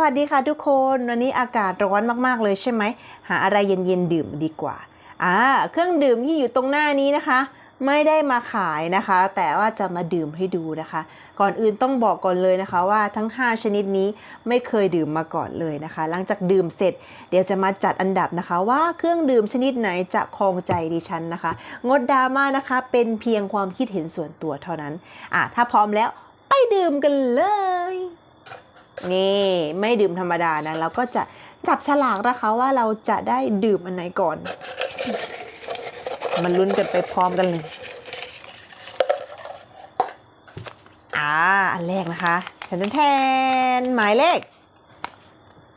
วัสดีค่ะทุกคนวันนี้อากาศร้อนมากๆเลยใช่ไหมหาอะไรเย็นๆดื่มดีกว่าอ่าเครื่องดื่มที่อยู่ตรงหน้านี้นะคะ ไม่ได้มาขายนะคะ แต่ว่าจะมาดื่มให้ดูนะคะ ก่อนอื่นต้องบอกก่อนเลยนะคะ ว่าทั้ง 5 ชนิดนี้ไม่เคยดื่มมาก่อนเลยนะคะ หลังจากดื่มเสร็จ เดี๋ยวจะมาจัดอันดับนะคะ ว่าเครื่องดื่มชนิดไหนจะครองใจดิฉันนะคะ งดดราม่านะคะ เป็นเพียงความคิดเห็นส่วนตัวเท่านั้นอะถ้าพร้อมแล้วไปดื่มกันเลย นี่ไม่ดื่มธรรมดานะเราก็จะจับฉลากนะคะว่าเราจะได้ดื่มอันไหนก่อน มันลุ้นกันไปพร้อมกันเลยอ่าอันแรกนะคะแทนแทนหมายเลข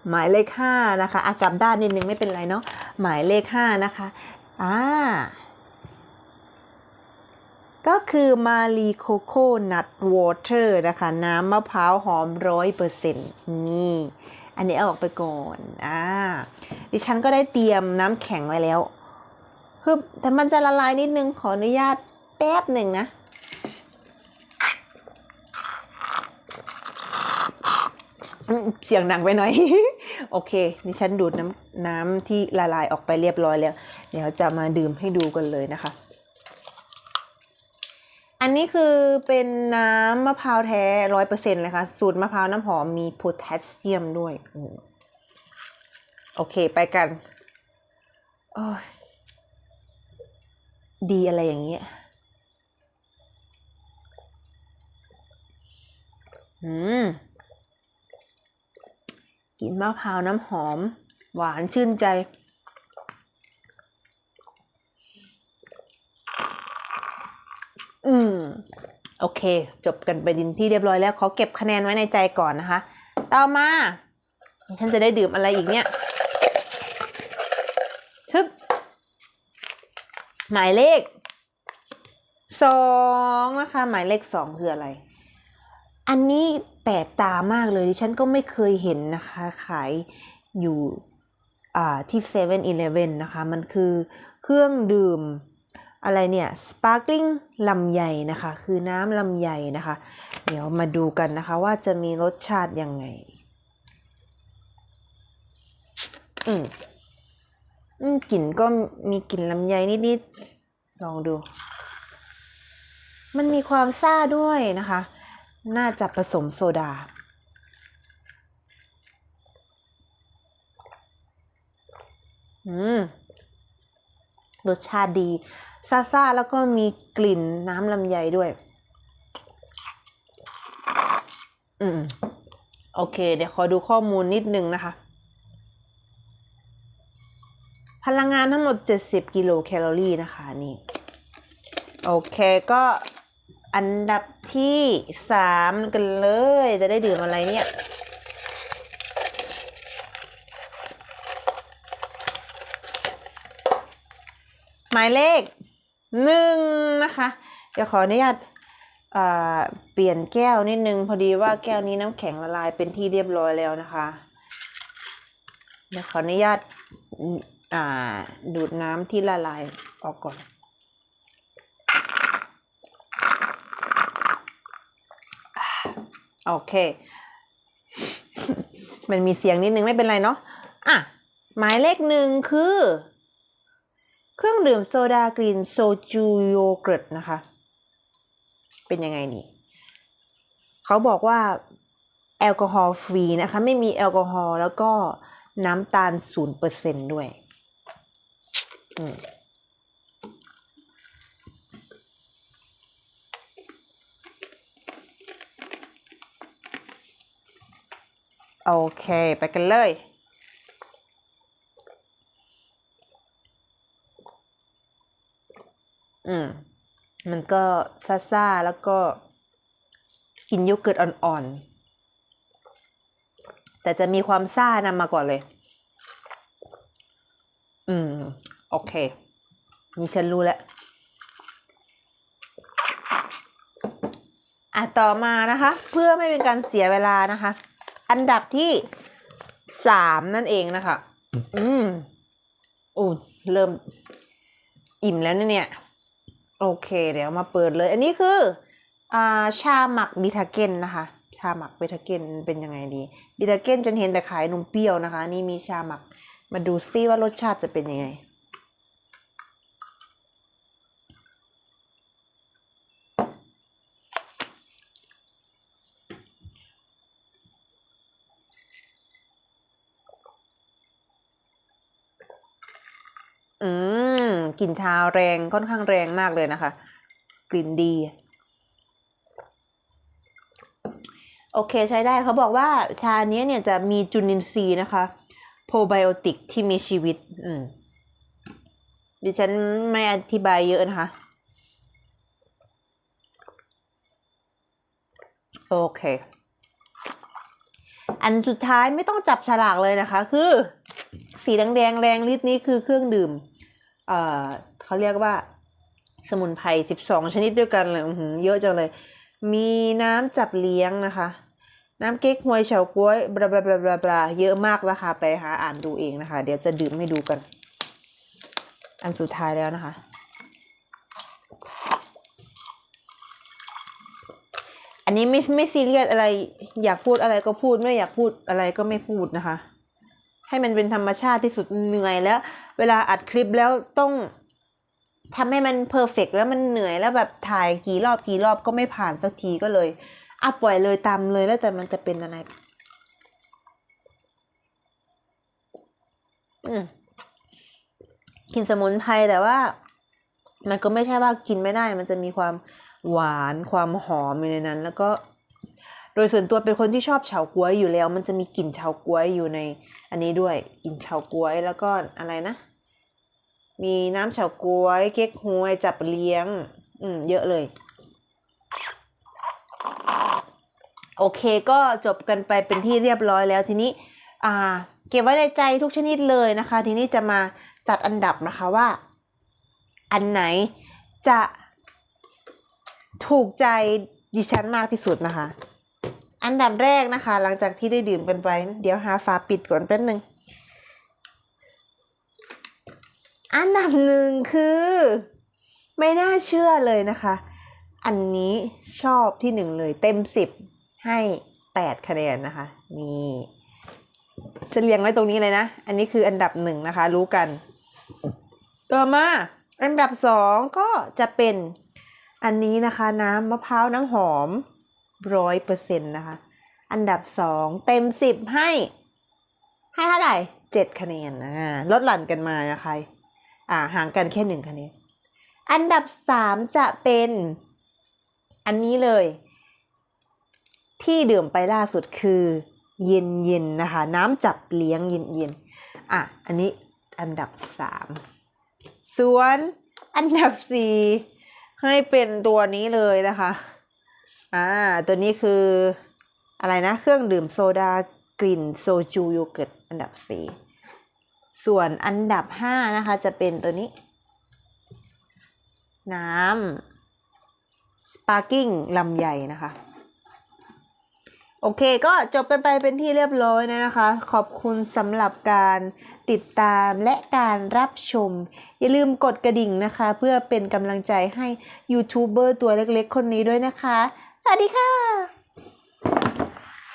หมายเลขห้านะคะอากลับด้านนิดนึงไม่เป็นไรเนาะหมายเลขห้านะคะอ่า ก็คือมารีโคโคนัทวอเตอร์นะคะ น้ำมะพร้าวหอมร้อยเปอร์เซ็นต์นี่ อันนี้เอาออกไปก่อน อ่า ดิฉันก็ได้เตรียมน้ำแข็งไว้แล้วคือแต่มันจะละลายนิดนึง ขออนุญาตแป๊บหนึ่งนะเสียงดังไปหน่อย โอเคดิฉันดูดน้ำน้ำที่ละลายออกไปเรียบร้อยแล้ว เดี๋ยวจะมาดื่มให้ดูกันเลยนะคะ อันนี้คือเป็นน้ำมะพร้าวแท้ร้อยเปอร์เซ็นต์เลยค่ะ สูตรมะพร้าวน้ำหอมมีโพแทสเซียมด้วย โอเคไปกัน ดีอะไรอย่างเงี้ยอืมกินมะพร้าวน้ำหอม หวานชื่นใจ อืม โอเค จบกันไปดินที่เรียบร้อยแล้วขอเก็บคะแนนไว้ในใจก่อนนะคะ ต่อมาฉันจะได้ดื่มอะไรอีกเนี่ยทึบหมายเลขสองนะคะ หมายเลขสองคืออะไร อันนี้แปลกตามากเลยดิฉันก็ไม่เคยเห็นนะคะ ขายอยู่อ่าที่7 e เ e ่ e อนะคะ มันคือเครื่องดื่ม อะไรเนี่ย sparkling ลำไยนะคะ คือน้ำลำไยนะคะ เดี๋ยวมาดูกันนะคะว่าจะมีรสชาติยังไง อืมอืมกลิ่นก็มีกลิ่นลำไยนิดๆ ลองดู มันมีความซ่าด้วยนะคะ น่าจะผสมโซดาอืมรสชาติดี ซ่าแล้วก็มีกลิ่นน้ำลำไยด้วย อืม โอเค เดี๋ยวขอดูข้อมูลนิดนึงนะคะ พลังงานทั้งหมด 70 กิโลแคลอรี่นะคะ นี่ โอเคก็อันดับที่3กันเลย จะได้ดื่มอะไรเนี่ย หมายเลข หนึ่งนะคะเดี๋ยวขออนุญาตเปลี่ยนแก้วนิดนึง พอดีว่าแก้วนี้น้ำแข็งละลายเป็นที่เรียบร้อยแล้วนะคะ เดี๋ยวขออนุญาตาดูดน้ำที่ละลายออกก่อนโอเค มันมีเสียงนิดนึงไม่เป็นไรเนาะอะหมายเลขหนึ่งคือ เครื่องดื่มโซดากรีนโซจูโยเกิร์ตนะคะ เป็นยังไงนี่เขาบอกว่าแอลกอฮอล์ฟรีนะคะ ไม่มีแอลกอฮอล์แล้วก็น้ำตาลศูนย์เปอร์เซนด้วยโอเค ไปกันเลย อืมมันก็ซ่าแล้วก็กินโยเกิร์ตอ่อนๆ แต่จะมีความซ่านำมาก่อนเลย อืม โอเค นี่ฉันรู้แล้ว อะ ต่อมานะคะ เพื่อไม่เป็นการเสียเวลานะคะ อันดับที่สามนั่นเองนะคะ อืมอู้เริ่มอิ่มแล้วเนี่ย โอเค เดี๋ยวมาเปิดเลย อันนี้คืออ่าชาหมักบิทาเกนนะคะ ชาหมักเบทาเกนเป็นยังไงดีเบทาเกนฉันเห็นแต่ขายนมเปรี้ยวนะคะ นี่มีชาหมัก มาดูซิว่ารสชาติจะเป็นยังไงอืม กลิ่นชาแรงค่อนข้างแรงมากเลยนะคะ กลิ่นดี โอเคใช้ได้เขาบอกว่าชาเนี้ยเนี่ยจะมีจุลินทรีย์นะคะโปรไบโอติกที่มีชีวิต อืมดิฉันไม่อธิบายเยอะนะคะ โอเค อันสุดท้ายไม่ต้องจับฉลากเลยนะคะ คือ สีแดงๆแรงฤทธิ์นี้คือเครื่องดื่ม เอ่อเขาเรียกว่าสมุนไพร12 ชนิดด้วยกันเลยเยอะจังเลย มีน้ำจับเลี้ยงนะคะ น้ำเก๊กฮวยเฉาก๊วยบลาบลาบลาบลาบลาเยอะมากนะคะ ไปหาอ่านดูเองนะคะ เดี๋ยวจะดื่มให้ดูกัน อันสุดท้ายแล้วนะคะ อันนี้ไม่ไม่ซีเรียสอะไร อยากพูดอะไรก็พูดไม่อยากพูดอะไรก็ไม่พูดนะคะ ให้มันเป็นธรรมชาติที่สุดเหนื่อยแล้ว เวลาอัดคลิปแล้วต้องทำให้มันเพอร์เฟกแล้วมันเหนื่อยแล้วแบบถ่ายกี่รอบกี่รอบก็ไม่ผ่านสักทีก็เลยอะปล่อยเลยตามเลยแล้วแต่มันจะเป็นอะไรกินสมุนไพรแต่ว่า มันก็ไม่ใช่ว่ากินไม่ได้ มันจะมีความหวานความหอมอยู่ในนั้น แล้วก็ โดยส่วนตัวเป็นคนที่ชอบเฉาก๊วยอยู่แล้ว มันจะมีกลิ่นเฉาก๊วยอยู่ในอันนี้ด้วยกลิ่นเฉาก๊วยแล้วก็อะไรนะ มีน้ำเฉาก๊วย เก๊กฮวยจับเลี้ยง อืมเยอะเลย โอเคก็จบกันไปเป็นที่เรียบร้อยแล้วทีนี้ อ่า เก็บไว้ในใจทุกชนิดเลยนะคะ ทีนี้จะมาจัดอันดับนะคะว่า อันไหนจะถูกใจดิฉันมากที่สุดนะคะ อันดับแรกนะคะ หลังจากที่ได้ดื่มกันไป เดี๋ยวหาฝาปิดก่อนแป๊บนึงอันดับหนึ่งคือ ไม่น่าเชื่อเลยนะคะ อันนี้ชอบที่หนึ่งเลย เต็มสิบให้แปดคะแนนนะคะ นี่จะเรียงไว้ตรงนี้เลยนะ อันนี้คืออันดับหนึ่งนะคะ รู้กัน ต่อมาอันดับสองก็จะเป็นอันนี้นะคะ น้ำมะพร้าวน้ำหอม ร้อยเปอร์เซ็นต์นะคะ อันดับสองเต็มสิบให้ ให้เท่าไหร่เจ็ดคะแนนอ่าลดหลั่นกันมานะคะอ่าห่างกันแค่หนึ่งคะแนน อันดับสามจะเป็นอันนี้เลย ที่ดื่มไปล่าสุดคือ เย็นเย็นๆนะคะ น้ำจับเลี้ยงเย็นเย็นๆอะ อันนี้อันดับสามส่วนอันดับสี่ให้เป็นตัวนี้เลยนะคะ อ่า ตัวนี้คืออะไรนะ เครื่องดื่มโซดากลิ่นโซจูโยเกิร์ตอันดับสี่ส่วนอันดับห้านะคะ จะเป็นตัวนี้ น้ำสปาร์กิ้งลำใหญ่นะคะโอเค ก็จบกันไปเป็นที่เรียบร้อยนะคะ ขอบคุณสำหรับการติดตามและการรับชม อย่าลืมกดกระดิ่งนะคะ เพื่อเป็นกำลังใจให้ยูทูบเบอร์ตัวเล็กๆ คนนี้ด้วยนะคะ สวัสดีค่ะ